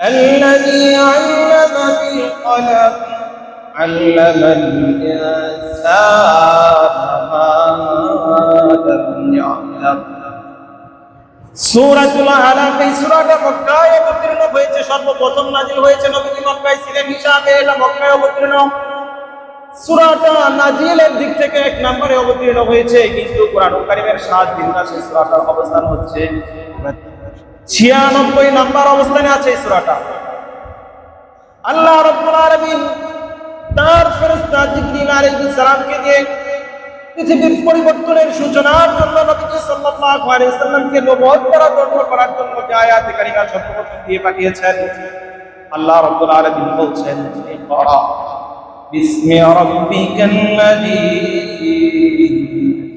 الذي علم بالقلم علم الإنسان ما لم يعلم সূরাতুল আলাক এই সূরাটা মক্কায় অবতীর্ণ হয়েছে সর্বপ্রথম নাজিল হয়েছে নবীজি মক্কায় ছিলেন হিসাবে এটা মক্কায় অবতীর্ণ সূরাটা নাজিলের দিক থেকে এক নম্বরে অবতীর্ণ হয়েছে কিন্তু কোরআন কারিমের সাত দিন সেই সূরাটার অবস্থান হচ্ছে ছিয়ানব্বই নাম্বার অবস্থানে আছে এই সূরাটা। আল্লাহ রাব্বুল আলামিন তার ফেরেশতা জিবরিল আলাইহিস সালামকে দিয়ে পৃথিবীর পরিবর্তনের সূচনার জন্য নবীজি সাল্লাল্লাহু আলাইহি সাল্লামকে নবুয়ত দ্বারা ধন্য করার জন্য যে আয়াতে কারিমা সর্বপ্রথম দিয়ে পাঠিয়েছেন, আল্লাহ রাব্বুল আলামিন বলছেন ইকরা বিসমি রাব্বিকাল্লাযী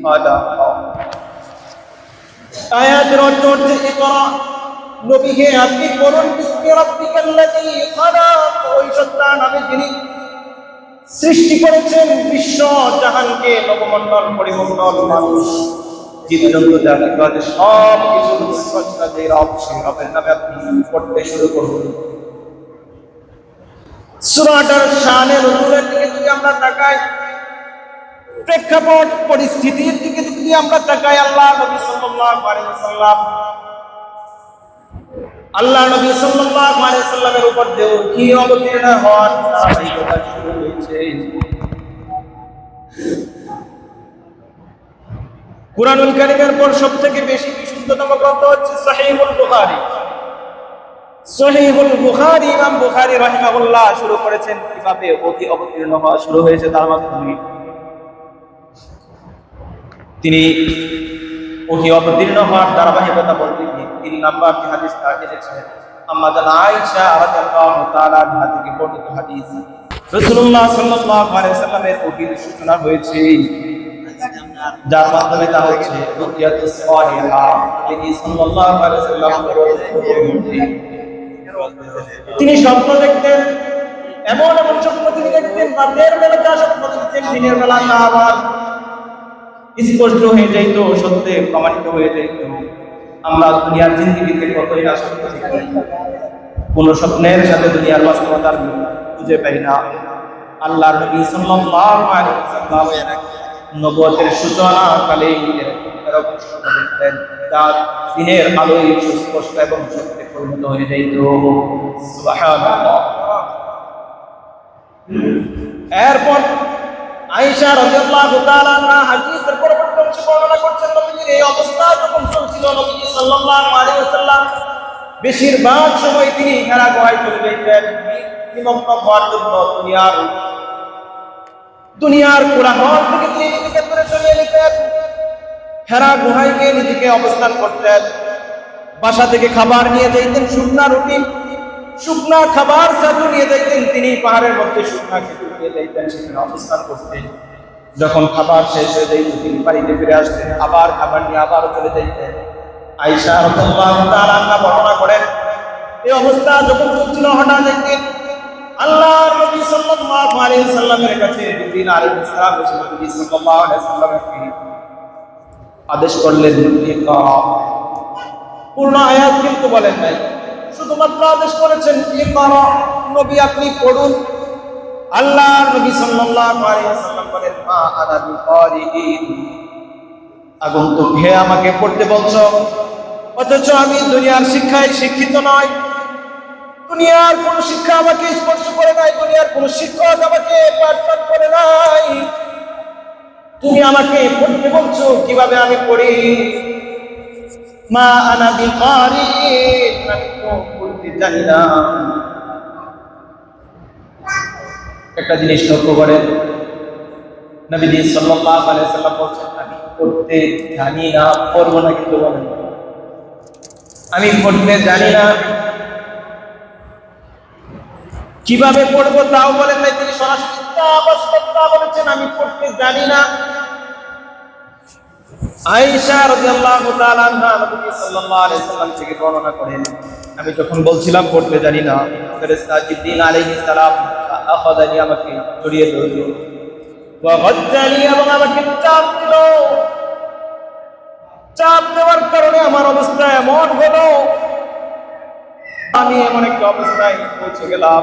খালাক। আয়াতের অর্থ হচ্ছে নবী হে আপনি খালাক ওই সত্তা নামে যিনি সৃষ্টি করেছেন বিশ্ব জাহানকে পরিমণ্ডল, মানুষ, জীবজন্তু সব কিছু রবের নামে আপনি পড়তে শুরু করুন। সুরাটার শানের দিকে যদি আমরা তাকাই, প্রেক্ষাপট, পরিস্থিতির দিকে যদি আমরা তাকাই, আল্লাহ নবী সাল্লাল্লাহু আলাইহি ওয়াসাল্লাম আল্লাহ নবী সাল্লাল্লাহু আলাইহি সাল্লামের উপর দেও কি অবতীর্ণ হওয়ার ধারাবাহিকতা শুরু হয়েছে। কুরআনুল কারীমের পর সবথেকে বেশি বিশুদ্ধতম গ্রন্থ হচ্ছে সহিহুল বুখারী। সহিহুল বুখারী, ইমাম বুখারী রাহিমাহুল্লাহ শুরু করেছেন কীভাবে অতি অবতীর্ণ হওয়া শুরু হয়েছে তার মাধ্যমে তিনি অতি অবতীর্ণ হওয়ার ধারাবাহিকতা বলতে তিন নাম্বার যে হাদিস তার এসেছে আম্মা জান আয়েশা রাদিয়াল্লাহু তাআলা আনহা থেকে বর্ণিত হাদিস। রাসূলুল্লাহ সাল্লাল্লাহু আলাইহি সাল্লামের ওহির সূচনা হয়েছে, যার মাধ্যমে তা হচ্ছে রুকিয়াতুস সালিহা। তিনি সাল্লাল্লাহু আলাইহি সাল্লাম তিনি স্বপ্ন দেখতেন, এমন এমন স্বপ্ন তিনি দেখতেন রাতের বেলা যা স্বপ্ন দেখতেন, দিনের বেলা তা আবার স্পষ্ট হয়ে যাইত, সত্যে প্রমাণিত হয়ে যাইত। আমরা দুনিয়ার জিন্দিগিতে কতই থাকি কোন স্বপ্নের সাথে দুনিয়ার বাস্তবতার খুঁজে পাই না। আল্লাহর নবী সাল্লাল্লাহু আলাইহি ওয়াসাল্লাম নবুয়তের সূচনা কালে যার দিনের আলোয় সুস্পষ্ট এবং সত্যে পরিণত হয়ে যাইত। এরপর আয়েশা রাদিয়াল্লাহু তাআলা আনহা হাদিসের পরবর্তী বর্ণনা করছেন নবীজির এই অবস্থা যখন চলছিল, নবীজি সাল্লাল্লাহু আলাইহি ওয়াসাল্লাম বেশিরভাগ সময় তিনি হেরা গুহায় চলে যেতেন নিমগ্ন হওয়ার জন্য দুনিয়ার দুনিয়ার কোলাহল থেকে তিনি নিজেকে দূরে চলে নিতেন, হেরা গুহায় গিয়ে নিজেকে অবস্থান করতেন, বাসা থেকে খাবার নিয়ে যাইতেন, শুকনা রুটি শুকনা খাবার সাথে নিয়ে যাইতেন তিনি পাহাড়ের মধ্যে শুকনা খেতে নিয়ে যাইতেন, সেখানে অবস্থান করতেন। যখন খাবার শেষ হয়ে যাইত, তিনি বাড়িতে ফিরে আসতেন, আবার খাবার নিয়ে আবার চলে যাইতেন। আইসা আনহা বর্ণনা করেন, এই অবস্থা যখন চলছিল, হঠাৎ একদিন আল্লাহর নবী সাল্লাল্লাহু আলাইহি সাল্লামের কাছে জিবরিল আলাইহিস সালাম নবী সাল্লাল্লাহু আলাইহি আদেশ করলেন পূর্ণ আয়াত কিন্তু বলেন নাই। শুধুমাত্র আদেশ করেছেন নবী আপনি পড়ুন। আল্লাহ নবী সাল্লাল্লাহু আলাইহি ওয়াসাল্লাম বলেন, মা হে আমাকে পড়তে বলছো, অথচ আমি দুনিয়ার শিক্ষায় শিক্ষিত নয় দুনিয়ার কোন শিক্ষা আমাকে স্পর্শ করে নাই, দুনিয়ার কোন শিক্ষক আমাকে পাঠ পাঠ করে নাই। তুমি আমাকে পড়তে বলছো, কীভাবে আমি পড়ি? মা আনা বিকারিইন একটা জিনিস লক্ষ্য করেন। নবীজি সাল্লাল্লাহু বলছেন, আমি পড়তে জানি না না কিন্তু আমি পড়তে জানি না। কীভাবে পড়ব তাও বলেন তিনি সরাসরি বলেছেন, আমি পড়তে জানি না। আয়েশা রাদিয়াল্লাহু তাআলা আনহা নবী সাল্লাল্লাহু আলাইহি সাল্লাম থেকে বর্ণনা করেন, আমি যখন বলছিলাম পড়তে জানি না, ফেরেশতা জিবরিল আলাইহিস সালাম আখাযানি আমাকে জড়িয়ে ধরল। ওয়া গাজ্জানি এবং আমাকে চাপ দিল। চাপ দেওয়ার কারণে আমার অবস্থা এমন হলো। আমি এমন একটা অবস্থায় পৌঁছে গেলাম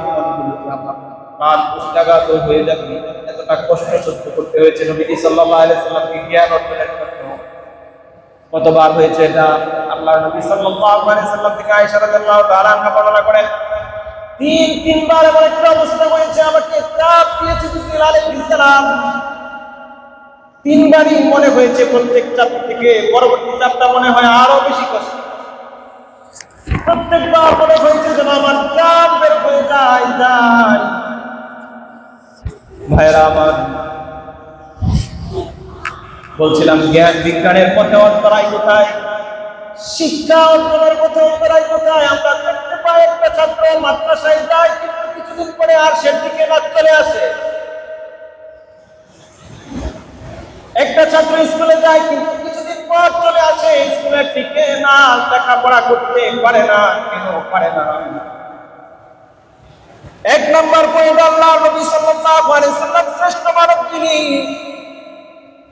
প্রাণ পুস্তাঘাত হয়ে যাবে। এতটা কষ্ট সহ্য করতে হয়েছে নবী সাল্লাল্লাহু আলাইহি সাল্লামকে জ্ঞান অর্জনের জন্য কতবার হয়েছে এটা আল্লাহ নবী সাল্লাল্লাহু আলাইহি সাল্লাম থেকে আয়েশা রাদিয়াল্লাহু তাআলা আনহা বর্ণনা করেন তিন, তিনবার এমন একটা অবস্থা হয়েছে, আমাকে চাপ দিয়েছে জিবরিল আলাইহিস সালাম। তিনবারই মনে হয়েছে প্রত্যেক চাপ থেকে, পরবর্তী চাপটা মনে হয় আরও বেশি কষ্ট। প্রত্যেকবার মনে হয়েছে যেন আমার চাপ বের হয়ে যায় যায়। ভাইরা আমার বলছিলাম, জ্ঞান বিজ্ঞানের পথে অন্তরাই কোথায়? শিক্ষা অর্জনের পথে অন্তরাই কোথায়? আমরা দেখতে পাই একটা ছাত্র মাদ্রাসায় যায়, কিন্তু কিছুদিন পরে আর সে দিকে না চলে আসে। একটা ছাত্র স্কুলে যায়, কিন্তু কিছুদিন পর চলে আসে স্কুলে টিকে না, লেখাপড়া করতে পারে না, কেন পারে না? এক নম্বর পয়েন্ট আল্লাহ নবী সাল্লাল্লাহু আলাইহি সাল্লাম শ্রেষ্ঠ মানব যিনি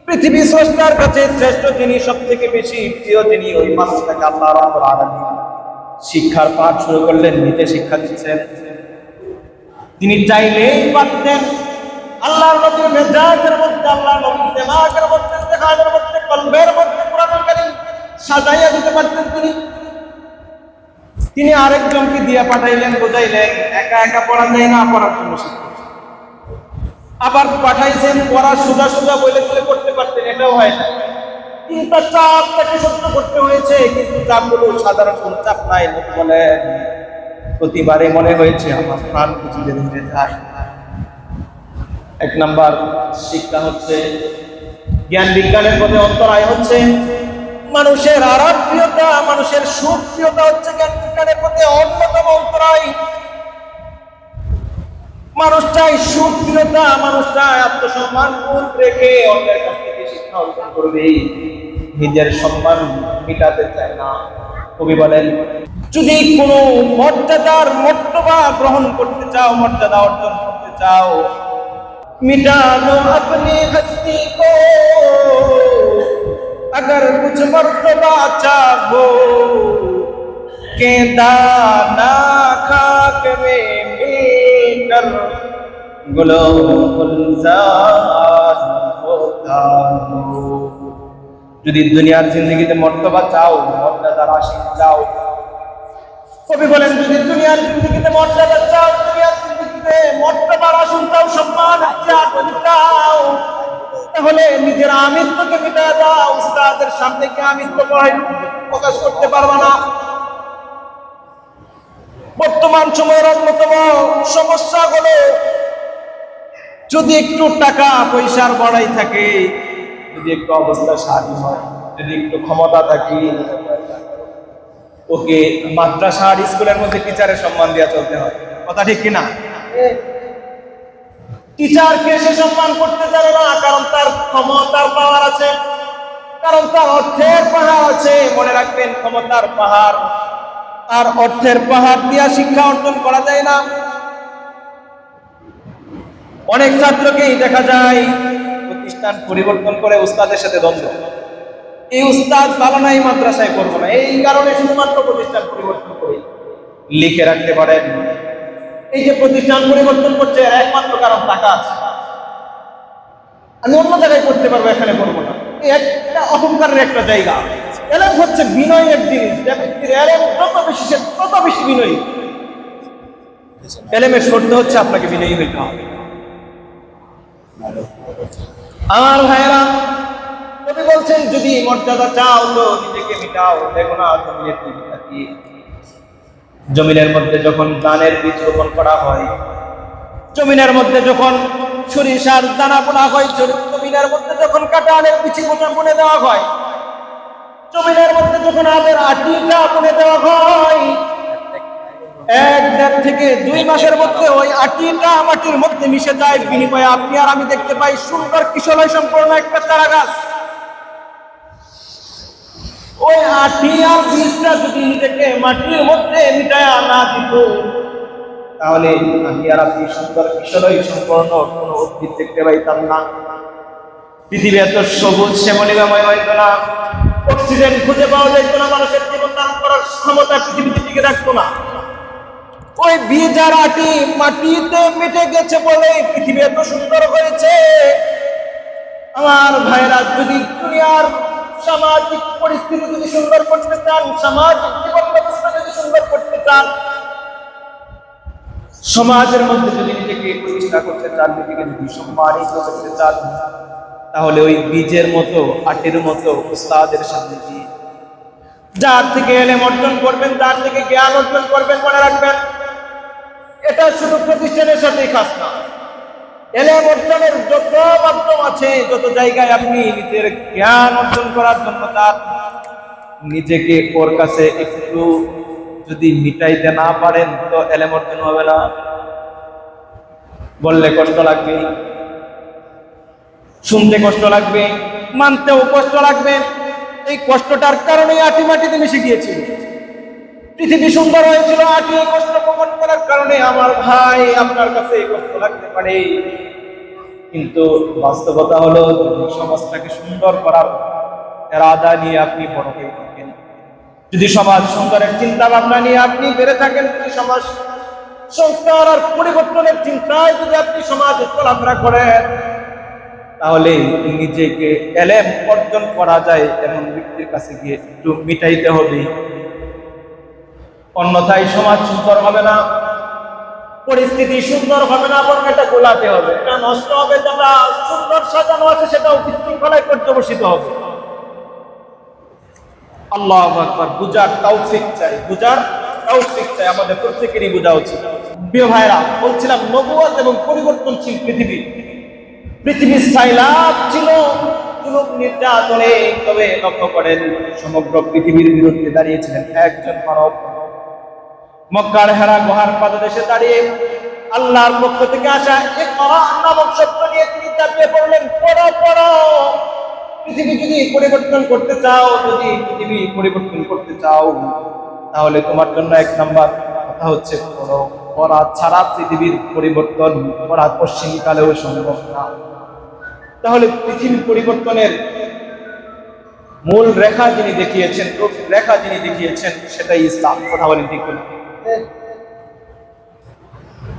পৃথিবী স্রষ্টার কাছে শ্রেষ্ঠ যিনি, সবথেকে বেশি প্রিয় তিনি ওই মানুষটাকে আল্লাহ রাব্বুল আলামিন। শিক্ষার পাঠ শুরু করলেন নিজে শিক্ষা দিচ্ছেন। তিনি চাইলেই পারতেন। আল্লাহর নবীর মেজাজের মধ্যে, আল্লাহর নবীর দেমাগের মধ্যে দেখাজের মধ্যে, কলবের মধ্যে কোরআনুল কারীম সাজাইয়া দিতে পারতেন তিনি। তিনি আরেকজনকে দিয়ে পাঠাইলেন, বোঝাইলেন, একা একা পড়া যায় না, পড়ার জন্য আবার পাঠাইছেন, পড়া সোজা সোজা বলে বলে করতে পারতেন, এটাও হয় না। কিন্তু চাপ তাকে সহ্য করতে হয়েছে, কিন্তু চাপগুলো সাধারণ কোনো চাপ নাই বলে, প্রতিবারে মনে হয়েছে আমার প্রাণ ধীরে ধীরে যায়। এক নাম্বার, শিক্ষা হচ্ছে, জ্ঞান বিজ্ঞানের পথে অন্তরায় হচ্ছে। মানুষের আরাধ্যতা মানুষের সুপ্রিয়তা হচ্ছে জ্ঞান বিজ্ঞানের পথে অন্যতম অন্তরায়। মানুষ চায় সুপ্রিয়তা মানুষ চায় আত্মসম্মান বোধ রেখে অন্যের কাছ থেকে শিক্ষা অর্জন করবে নিজের সম্মান মিটাতে চায় না কবি বলেন যদি কোনো মর্যাদার মর্তবা গ্রহণ করতে চাও মর্যাদা অর্জন করতে চাও मिटा दो अपनी हस्ती को अगर कुछ मर्तबा चाहो के दाना खाक में کر যদি দুনিয়ার জিন্দগিতে মর্তবা চাও মর্যাদার চাও। কবি বলেন, যদি দুনিয়ার জিন্দগিতে মর্যাদা চাও, দুনিয়ার জিন্দগিতে মর্যাদার চাও, সম্মান চাও, তাহলে নিজের আমিত্বকে মিটা দাও। উস্তাদের সামনে কি আমিত্ব প্রকাশ করতে পারবা না? বর্তমান সময়ের অন্যতম সমস্যা হলো, যদি একটু টাকা পয়সার বড়াই থাকে, যদি একটু অবস্থা স্বাধীন হয়, যদি একটু ক্ষমতা থাকে, ওকে মাদ্রাসা আর স্কুলের মধ্যে টিচারের সম্মান দেওয়া চলতে হয়। কথা ঠিক কিনা? টিচারকে সে সম্মান করতে জানে না, কারণ তার ক্ষমতার পাওয়ার আছে, কারণ তার অর্থের পাহাড় আছে। মনে রাখবেন, ক্ষমতার পাহাড় আর অর্থের পাহাড় দিয়া শিক্ষা অর্জন করা যায় না। অনেক ছাত্রকেই দেখা যায়, প্রতিষ্ঠান পরিবর্তন করে উস্তাদের সাথে দ্বন্দ্ব। এই উস্তাদ ভালো নাই, মাদ্রাসায় করব না। এই কারণে শুধুমাত্র প্রতিষ্ঠান পরিবর্তন করি। লিখে রাখতে পারেন। এই যে প্রতিষ্ঠান পরিবর্তন করছে, একমাত্র কারণ টাকা আছে। আমি অন্য জায়গায় করতে পারব, এখানে করব না। একটা অহংকারের একটা জায়গা। এলেম হচ্ছে বিনয়ের জিনিস যে ব্যক্তির এলেম যত বেশি, সে তত বেশি বিনয়ী? এলেমের শর্ত হচ্ছে আপনাকে বিনয়ী হইতে হবে। আমার ভাইয়েরা কবি বলছেন, যদি মর্যাদা চাও তো নিজেকে মিটাও। দেখো না দিকে তাকিয়ে জমিনের মধ্যে যখন ধানের বীজ রোপণ করা হয়, জমিনের মধ্যে যখন সরিষার দানা বোনা হয় জমি- জমিনের মধ্যে যখন কাঁঠালের বিচি বুনে দেওয়া হয় জমিনের মধ্যে যখন আদের আটিটা বুনে দেওয়া হয়, এক দেড় থেকে দুই মাসের মধ্যে ওই আটিটা মাটির মধ্যে মিশে যায়। বিনিময়ে আপনি আর আমি দেখতে পাই সুন্দর কিশলয় সম্পূর্ণ একটা চারা গাছ ওই আটি আর বীজটা যদি নিজেকে মাটির মধ্যে না দিত, তাহলে আমি আর আপনি সুন্দর কিশলয় সম্পূর্ণ কোনো উদ্ভিদ দেখতে পাইতাম না। পৃথিবী এত সবুজ শ্যামলিকাময় হইতো না। অক্সিজেন খুঁজে পাওয়া যেত না মানুষের জীবন দান করার ক্ষমতা পৃথিবীতে টিকে রাখতো না। ওই বীজার আটি মাটিতে মিটে গেছে বলে পৃথিবী এত সুন্দর হয়েছে। আমার ভাইরা, যদি দুনিয়ার সামাজিক পরিস্থিতি যদি সুন্দর করতে চান, সামাজিক জীবন ব্যবস্থা যদি সুন্দর করতে চান, সমাজের মধ্যে যদি নিজেকে প্রতিষ্ঠা করতে চান, নিজেকে যদি সম্মানিত করতে চান তাহলে ওই বীজের মতো, আটের মতো উস্তাদের সামনে গিয়ে। যার থেকে এলেম অর্জন করবেন যার থেকে জ্ঞান অর্জন করবেন, মনে রাখবেন, এটা শুধু প্রতিষ্ঠানের সাথেই খাস না। এলেম অর্জনের যত মাধ্যম আছে, যত জায়গায় আপনি নিজের জ্ঞান অর্জন করার জন্য তার নিজেকে ওর কাছে একটু যদি মিটাইতে না পারেন, তো এলেম অর্জন হবে না। বললে কষ্ট লাগবে শুনতে কষ্ট লাগবে, মানতেও কষ্ট লাগবে। এই কষ্টটার কারণেই আটি মাটিতে মিশে গিয়েছিল পৃথিবী সুন্দর হয়েছিল, আটি এই কষ্ট প্রমাণ করার কারণে আমার ভাই আপনার কাছে এই কষ্ট লাগতে পারে। কিন্তু বাস্তবতা হলো সমাজটাকে সুন্দর করার এরাদা নিয়ে আপনি বড় হয়ে থাকেন। যদি সমাজ সুন্দরের চিন্তা ভাবনা নিয়ে আপনি বেড়ে থাকেন, যদি সমাজ সংস্কার আর পরিবর্তনের চিন্তায় যদি আপনি সমাজে চলাফেরা করেন তাহলে নিজেকে এলেম অর্জন করা যায় এমন ব্যক্তির কাছে গিয়ে একটু মিটাইতে হবে। অন্যথায় সমাজ সুন্দর হবে না, পরিস্থিতি সুন্দর হবে না, বরং এটা গোলাতে হবে। এটা নষ্ট হবে, যেটা সুন্দর সাজানো আছে, সেটাও বিশৃঙ্খলায় পর্যবসিত হবে। আল্লাহ আকবার বুজার তৌফিক চাই বুজার তৌফিক চাই, আমাদের প্রত্যেকেরই বোঝা উচিত। প্রিয় ভাইরা বলছিলাম নবুয়াত এবং পরিবর্তনশীল পৃথিবী। পৃথিবীর সাইলাব ছিল জুলুম নির্যাতনে, তবে লক্ষ্য করেন, সমগ্র পৃথিবীর বিরুদ্ধে দাঁড়িয়েছিলেন একজন মানব। মক্কার হেরা গুহার পাদদেশে দাঁড়িয়ে আল্লাহর পক্ষ থেকে আসা এক নামক সত্য নিয়ে তিনি চাপিয়ে পড়লেন, পড়ো পড়ো। পৃথিবী যদি পরিবর্তন করতে চাও, যদি পৃথিবী পরিবর্তন করতে চাও, তাহলে তোমার জন্য এক নাম্বার কথা হচ্ছে, পড়ো। পড়া ছাড়া পৃথিবীর পরিবর্তন করা পশ্চিমকালেও সম্ভব না। তাহলে পৃথিবী পরিবর্তনের মূল রেখা যিনি দেখিয়েছেন রেখা যিনি দেখিয়েছেন, সেটাই ইসলাম। কথা বলেন ঠিক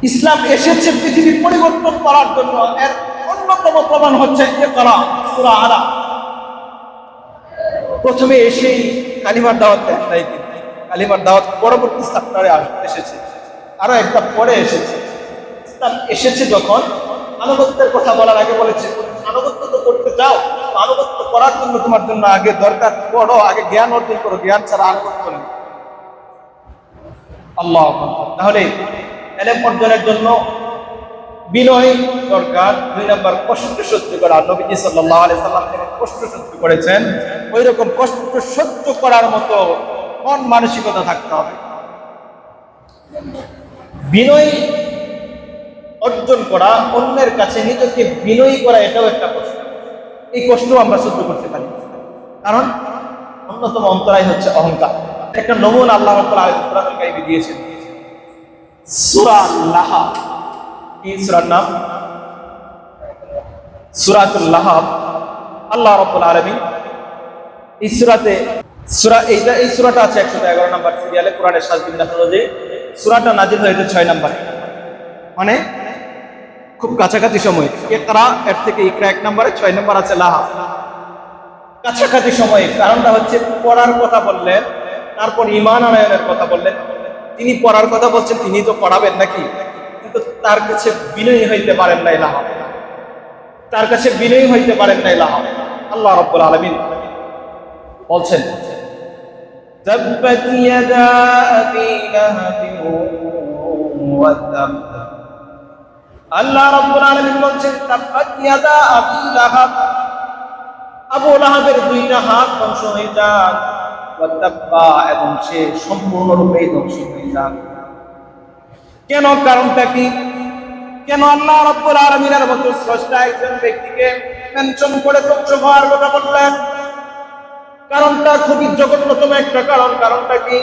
ইসলাম এসেছে পৃথিবী পরিবর্তন করার জন্য। এর অন্যতম প্রমাণ হচ্ছে করা সুরা আলা প্রথমে এসেই কালিমার দাওয়াত দেন কিন্তু কালিমার দাওয়াত পরবর্তী সাপ্তাহে এসেছে। আরও একটা পরে এসেছে। ইসলাম এসেছে যখন আনুগত্যের কথা বলার আগে বলেছে আনুগত্য তো করতে চাও আনুগত্য করার জন্য তোমার জন্য আগে দরকার, পড়ো, আগে জ্ঞান অর্জন করো, জ্ঞান ছাড়া আনুগত্য নেই। আল্লাহ তাহলে এলেম অর্জনের জন্য বিনয় দরকার, দুই নম্বর কষ্ট সহ্য করা। নবীজি সাল্লাহ আলি সাল্লাম কষ্ট সহ্য করেছেন ওই রকম কষ্ট সহ্য করার মতো মন মানসিকতা থাকতে হবে। বিনয় অর্জন করা, অন্যের কাছে নিজেকে বিনয়ী করা, এটাও একটা কষ্ট এই কষ্ট আমরা সহ্য করতে পারি। কারণ অন্যতম অন্তরাই হচ্ছে অহংকার। একটা নমুন আল্লাহ কারিমে দিয়েছেন। সুরা লাহা কি সুরার নাম? সুরাতুল আল্লাহ রব্বুল আলমিন এই সুরাতে, সুরা এইটা এই সুরাটা আছে একশো এগারো নম্বর সিরিয়ালে, কোরআনের সাজবিন্দা যে সুরাটা নাজিল হয়েছে ছয় নম্বরে। মানে খুব কাছাকাছি সময় একরা এর থেকে ইকরা এক নম্বরে ছয় নম্বর আছে লাহা কাছাকাছি সময়ে কারণটা হচ্ছে পড়ার কথা বললেন তারপর ইমান আনায়নের কথা বললেন তিনি পড়ার কথা বলছেন তিনি তো পড়াবেন নাকি কিন্তু তার কাছে বিনয়ী হইতে পারেন নাই লাহা তার কাছে বিনয়ী হইতে পারেন নাই লাহা আল্লাহ রব্বুল আলমিন বলছেন تبت يدا أبي لهب وتب আল্লাহ রাব্বুল আলামিন বলছেন তাব্বাত ইয়াদা আবি লাহাব। আবু লাহাবের দুইটা হাত ধ্বংস হয়ে যাক ওয়া তাব্বা এবং সে সম্পূর্ণরূপে ধ্বংস হয়ে যাক। কেন? কারণটা কি? কেন আল্লাহ রাব্বুল আলামিনের মতো স্রষ্টা একজন ব্যক্তিকে মেনশন করে ধ্বংস হওয়ার কথা বললেন? কারণটা খুবই জঘন্যতম একটা কারণ, কারণটা কি?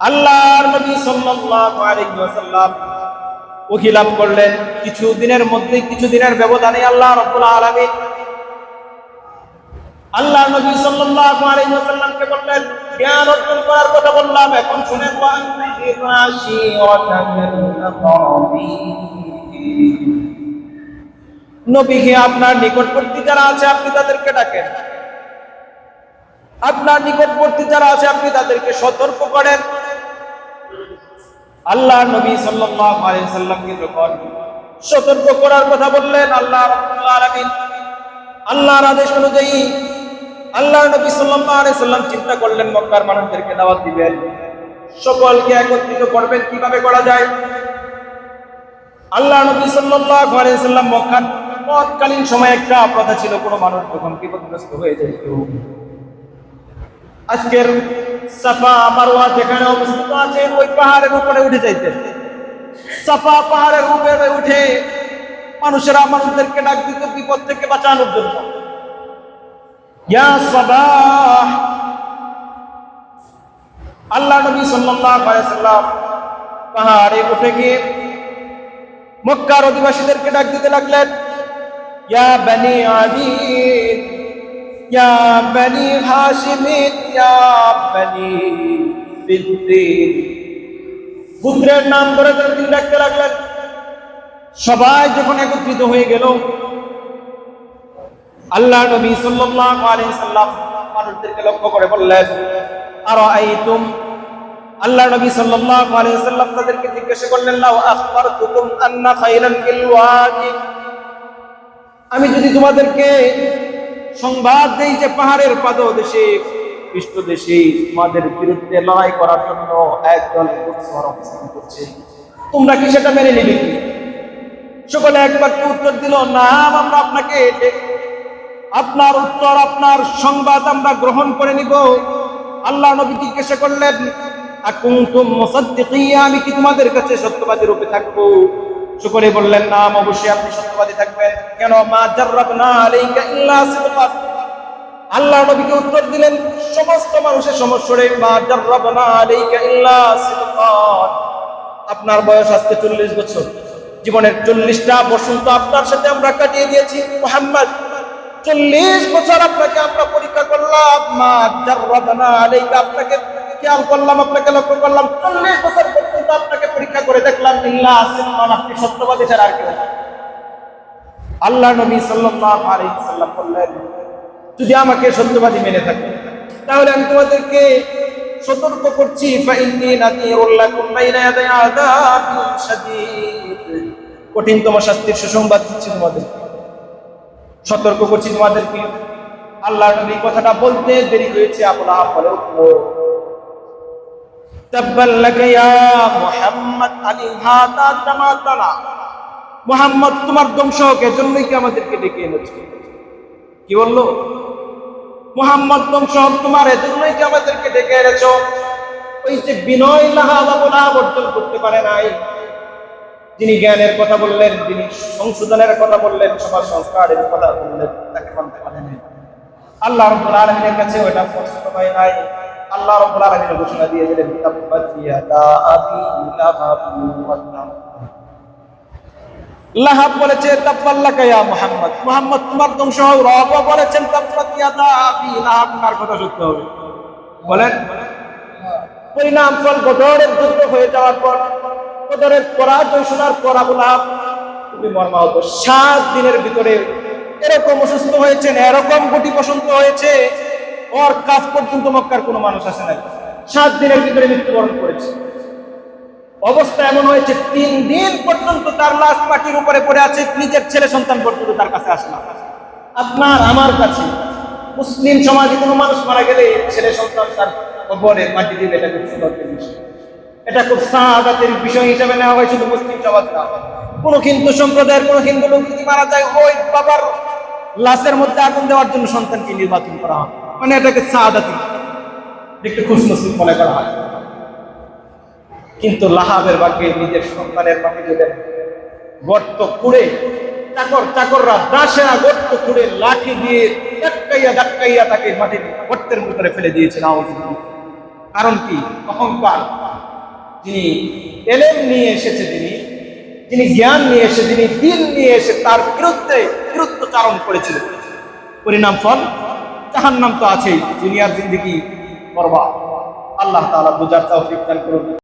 আল্লাহর নবী সাল্লাল্লাহু আলাইহি ওয়াসাল্লাম ওহি লাভ করলেন। কিছু দিনের মধ্যে কিছু দিনের ব্যবধানে আল্লাহ রব্বুল আলামিন আল্লাহ নবী সাল্লাল্লাহু আলাইহি ওয়াসাল্লামকে বললেন, জ্ঞান অর্জন করার কথা বললাম, এখন শুনেন নবীকে আপনার নিকটবর্তী যারা আছে, আপনি তাদেরকে ডাকেন। আপনার নিকটবর্তী যারা আছে, আপনি তাদেরকে সতর্ক করেন। আল্লাহ নবী সাল্লাল্লাহু আলাইহি সাল্লামকে যখন সতর্ক করার কথা বললেন, আল্লাহ রাব্বুল আলামিন আল্লাহর আদেশ অনুযায়ী আল্লাহ নবী সাল্লাল্লাহু আলাইহি সাল্লাম চিন্তা করলেন, মক্কার মানুষদেরকে দাওয়াত দিবেন। সকলকে একত্রিত করবেন, কীভাবে করা যায়? আল্লাহ নবী সাল্লাল্লাহু আলাইহি সাল্লাম মক্কার তৎকালীন সময় একটা প্রথা ছিল, কোনো মানুষ যখন বিপদগ্রস্ত হয়ে যেত। আজকের সাফা মারওয়া যেখানে অবস্থিত আছে, ওই পাহাড়ের উপরে উঠে সাফা পাহাড়ের উপরে উঠে মানুষেরা মানুষদেরকে ডাক দিত, বিপদ থেকে বাঁচানোর জন্য। আল্লাহ নবী সাল্লাম পাহাড়ে উঠে গিয়ে মক্কার অধিবাসীদেরকে ডাক দিতে লাগলেন, ইয়া বনি ইয়া বনি হাশিমিন ইয়া বনি ফিদ্দিন পুত্রের নাম ধরে ধরে তিনি ডাকতে লাগলেন সবাই যখন একত্রিত হয়ে গেল, আল্লাহ নবী সাল্লাল্লাহু আলাইহি সাল্লাম মানুষদেরকে লক্ষ্য করে বললেন আর আইতুম আল্লাহ নবী সাল্লাল্লাহু আলাইহি সাল্লাম তাদেরকে জিজ্ঞাসা করলেন, লাউ আখবারতুকুম আন্না খাইরান বিল ওয়াদি আমি যদি তোমাদেরকে সংবাদ দেই যে পাহাড়ের পাদদেশে পৃষ্ঠদেশে তোমাদের বিরুদ্ধে লড়াই করার জন্য একদল করছে। তোমরা কি সেটা মেনে নিবে সকলে একবার উত্তর দিল? না আমরা আপনাকে আপনার উত্তর, আপনার সংবাদ আমরা গ্রহণ করে নিব। আল্লাহ নবী জিজ্ঞাসা করলেন আমি কি তোমাদের কাছে সত্যবাদী রূপে থাকব? সকলে বললেন নাম অবশ্যই আপনি সত্যবাদী থাকবেন। কেন? মা, জাররাবনা আলাইকা ইল্লা সিদকাত আল্লাহ নবীকে উত্তর দিলেন, সমস্ত মানুষের সমস্যরে মা, জাররাবনা আলাইকা ইল্লা সিদকাত আপনার বয়স আজকে চল্লিশ বছর। জীবনের চল্লিশটা বসন্ত আপনার সাথে আমরা কাটিয়ে দিয়েছি। মোহাম্মদ, চল্লিশ বছর আপনাকে আমরা পরীক্ষা করলাম। মা, জাররাবনা আলাইকা, আপনাকে খেয়াল করলাম, আপনাকে লক্ষ্য করলাম। চল্লিশ বছর পর্যন্ত আপনাকে পরীক্ষা করে দেখলাম, ইল্লা আসিমান আপনি সত্যবাদী ছাড়া আর কেউ আল্লাহ নবী সাল্লাম বললেন, যদি আমাকে সত্যবাদী মেনে থাকে তাহলে আমি তোমাদেরকে সতর্ক করছি কঠিনতম শাস্তির সুসংবাদ দিচ্ছি তোমাদেরকে সতর্ক করছি তোমাদেরকে। আল্লাহ নবী কথাটা বলতে দেরি হয়েছে, আবুল আহাব মুহাম্মদ তোমার ধ্বংসকে জন্যই কি আমাদেরকে ডেকে এনেছো? কি বলল? মুহাম্মদ ধ্বংস হোক তোমার এজন্যই কি আমাদেরকে ডেকে এনেছো? ওই যে বিনয় লাহা বাবুলা অর্জন করতে পারে নাই। যিনি জ্ঞানের কথা বললেন, যিনি সংশোধনের কথা বললেন, সমাজ সংস্কারের কথা বললেন, তাকে আল্লাহ রব্বুল কাছে ওটা পছন্দ হয় নাই। আল্লাহ রব্বুল আলামিন ঘোষণা দিয়ে দিলেন তাব্বাত ইয়াদা আবি লাহাব লাহাব বলেছে, তাব্বাল্লাকা ইয়া মুহাম্মদ। মুহাম্মদ তোমার ধ্বংস হোক রব বলেছেন, তাব্বাত ইয়াদা আবি লাহাব। তার কথা সত্য হবে। বলেন। পরিণাম ফল বদরের যুদ্ধ হয়ে যাওয়ার পর বদরের পরাজয় শোনার পর আবু লাহাব খুবই মর্মাহত। সাত দিনের ভিতরে এরকম অসুস্থ হয়েছেন, এরকম গুটি বসন্ত হয়েছে ওর কাজ পর্যন্ত মক্কার কোনো মানুষ আসে নাই। সাত দিনের ভিতরে মৃত্যুবরণ করেছে। অবস্থা এমন হয়েছে, তিন দিন পর্যন্ত তার লাশ মাটির উপরে পড়ে আছে, নিজের ছেলে সন্তান পর্যন্ত তার কাছে আসে না। আপনার, আমার কাছে, মুসলিম সমাজে কোনো মানুষ মারা গেলে ছেলে সন্তান তার কবরে মাটি দিবে এটা খুব সুন্দর এটা খুব সাহাদাতের বিষয় হিসেবে নেওয়া হয় শুধু মুসলিম সমাজ না। কোন হিন্দু সম্প্রদায়ের, কোন হিন্দু লোক যদি মারা যায়, ওই বাবার লাশের মধ্যে আগুন দেওয়ার জন্য সন্তানকে নির্বাচন করা হয় মানে এটাকে সাহাদাতি একটু খুশ নসিব মনে করা হয়। কিন্তু লাহাবের বাক্যে নিজের সন্তানের বাক্যে দিলেন গর্ত খুঁড়ে, চাকর চাকররা দাসেরা গর্ত কুড়ে লাঠি দিয়ে ধাক্কাইয়া ধাক্কাইয়া তাকে মাটির গর্তের ভিতরে ফেলে আওয়াজ কারণ কি? অহংকার। যিনি এলেম নিয়ে এসেছে যিনি যিনি জ্ঞান নিয়ে এসে যিনি দিন নিয়ে এসে তার বিরুদ্ধে বিরুদ্ধ চারণ করেছিল পরিণাম ফল? জাহান্নাম তো আছেই দুনিয়ার জিন্দিগি করবা আল্লাহ তালা বুঝার তাও করুন।